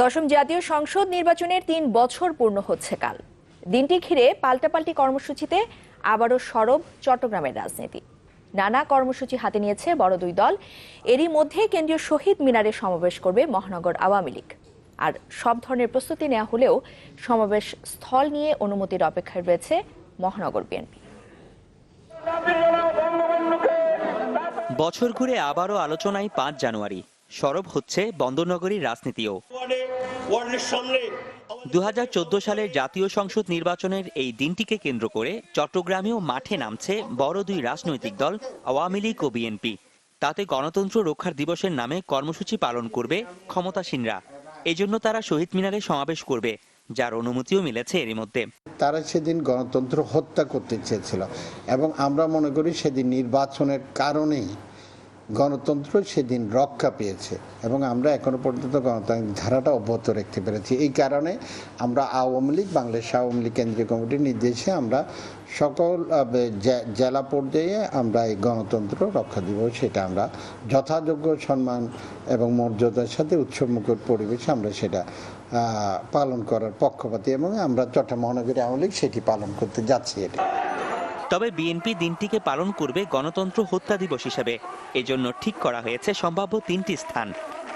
দশম জাতীয় সংসদ নির্বাচনের তিন বছর পূর্ণ হচ্ছে কাল। দিনটি ঘিরে পাল্টাপাল্টি কর্মসূচিতে আবারও সরব চট্টগ্রামের রাজনীতি। নানা কর্মসূচি হাতে নিয়েছে বড় দুই দল। এরই মধ্যে কেন্দ্রীয় শহীদ মিনারে সমাবেশ করবে মহানগর আওয়ামী লীগ। আর সব ধরনের প্রস্তুতি নেওয়া হলেও সমাবেশ স্থল নিয়ে অনুমতির অপেক্ষায় রয়েছে মহানগর বিএনপি। বছর ঘুরে আবারও আলোচনায় পাঁচ জানুয়ারি। সরব হচ্ছে বন্দরনগরীর রাজনীতিও। দু সালের জাতীয় সংসদ নির্বাচনের এই দিনটিকে কেন্দ্র করে চট্টগ্রামেও মাঠে নামছে বড় দুই রাজনৈতিক দল, আওয়ামী লীগ ও বিএনপি। তাতে গণতন্ত্র রক্ষার দিবসের নামে কর্মসূচি পালন করবে ক্ষমতাসীনরা। এজন্য তারা শহীদ মিনারে সমাবেশ করবে, যার অনুমতিও মিলেছে এরই মধ্যে। তারা সেদিন গণতন্ত্র হত্যা করতে চেয়েছিল এবং আমরা মনে করি সেদিন নির্বাচনের কারণেই গণতন্ত্র সেদিন রক্ষা পেয়েছে এবং আমরা এখনও পর্যন্ত গণতান্ত্রিক ধারাটা অব্যাহত রাখতে পেরেছি। এই কারণে আমরা আওয়ামী লীগ, বাংলাদেশ আওয়ামী লীগ কেন্দ্রীয় কমিটির নির্দেশে আমরা সকল জেলা পর্যায়ে আমরা এই গণতন্ত্র রক্ষা দিব, সেটা আমরা যথাযোগ্য সম্মান এবং মর্যাদার সাথে উৎসবমুখর পরিবেশে আমরা সেটা পালন করার পক্ষপাতী এবং আমরা চট্টগ্রাম মহানগরী আওয়ামী লীগ সেটি পালন করতে যাচ্ছি এটা। তবে বিএনপি দিনটিকে পালন করবে গণতন্ত্র হত্যা দিবস হিসেবে। এজন্য ঠিক করা হয়েছে সম্ভাব্য তিনটি স্থান।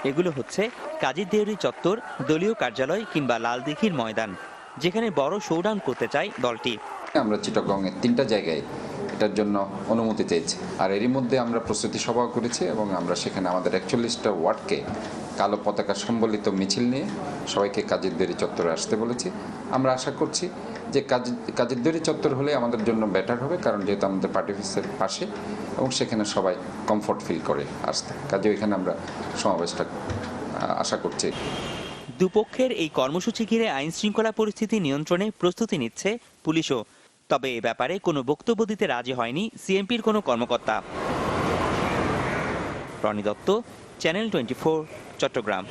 এগুলো হচ্ছে কাজী দেউরি চত্বর, দলীয় কার্যালয় কিংবা লালদিঘির ময়দান, যেখানে বড় শোডাউন করতে চায় দলটি। আমরা চিটগংয়ের তিনটা জায়গায় এটার জন্য অনুমতি চেয়েছি। আর এরই মধ্যে আমরা প্রস্তুতি সভা করেছি এবং আমরা সেখানে আমাদের একচল্লিশটা ওয়ার্ডকে কালো পতাকা সম্বলিত মিছিল নিয়ে সবাইকে কাজের দেরি চত্বরে আসতে বলেছি। আমরা আশা করছি যে কাজ কাজের দেরি চত্বর হলে আমাদের জন্য বেটার হবে, কারণ যেহেতু আমাদের পার্টি অফিসের পাশে এবং সেখানে সবাই কমফোর্ট ফিল করে আসতে। কাজে ওইখানে আমরা সমাবেশটা আশা করছি। দুপক্ষের এই কর্মসূচি ঘিরে আইন শৃঙ্খলা পরিস্থিতি নিয়ন্ত্রণে প্রস্তুতি নিচ্ছে পুলিশও। তবে এ ব্যাপারে কোনো বক্তব্য দিতে রাজি হয়নি সিএমপির কোনো কর্মকর্তা। Rony Dutta, channel twenty Chattogram.